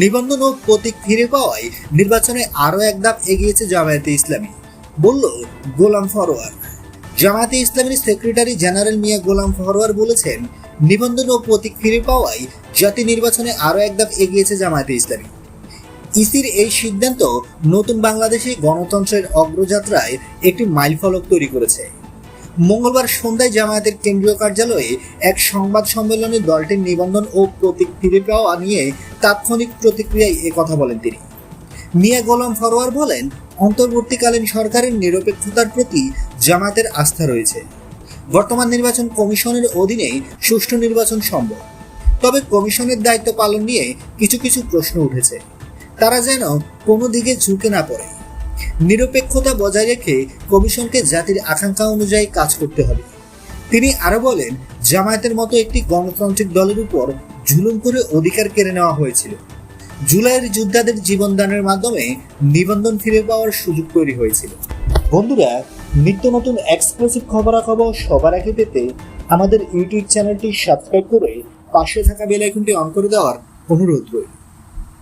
নিবন্ধন ও প্রতীক ফিরে পাওয়ায় নির্বাচনে আরও এক ধাপ এগিয়েছে জামায়াতে ইসলামী। বলল গোলাম ফরোয়ার। জামায়াতে ইসলামীর সেক্রেটারি জেনারেল মিয়া গোলাম ফরোয়ার বলেছেন নিবন্ধন ও প্রতীক ফিরে পাওয়ায় জাতীয় নির্বাচনে আরও এক ধাপ এগিয়েছে জামায়াতে ইসলামী। ইসির এই সিদ্ধান্ত নতুন বাংলাদেশে গণতন্ত্রের অগ্রযাত্রায় একটি মাইলফলক তৈরি করেছে। মঙ্গলবার সন্ধ্যায় জামায়াতের কেন্দ্রীয় কার্যালয়ে এক সংবাদ সম্মেলনে দলটির নিবন্ধন ও প্রতীক ফিরে পাওয়া নিয়ে তাৎক্ষণিক প্রতিক্রিয়ায় এ কথা বলেন তিনি। মিয়া গোলাম ফরোয়ার বলেন, অন্তর্বর্তীকালীন সরকারের নিরপেক্ষতার প্রতি জামাতের আস্থা রয়েছে। বর্তমান নির্বাচন কমিশনের অধীনে সুষ্ঠু নির্বাচন সম্ভব। তবে কমিশনের দায়িত্ব পালন নিয়ে কিছু কিছু প্রশ্ন উঠেছে। তারা যেন কোনো দিকে ঝুঁকে না পড়ে। নিরপেক্ষতা বজায় রেখে কমিশনকে জাতির আকাঙ্ক্ষা অনুযায়ী কাজ করতে হবে। তিনি আরও বলেন, জামায়াতের মতো একটি গণতান্ত্রিক দলের উপর জুলুম করে অধিকার কেড়ে নেওয়া হয়েছিল। জুলাইয়ের যোদ্ধাদের জীবনদানের মাধ্যমে নিবন্ধন ফিরে পাওয়ার সুযোগ তৈরি হয়েছিল। বন্ধুরা, নিত্য নতুন এক্সক্লুসিভ খবরাখবর সবার আগে পেতে আমাদের ইউটিউব চ্যানেলটি সাবস্ক্রাইব করে পাশে থাকা বেল আইকনটি অন করে দেওয়ার অনুরোধ রইল।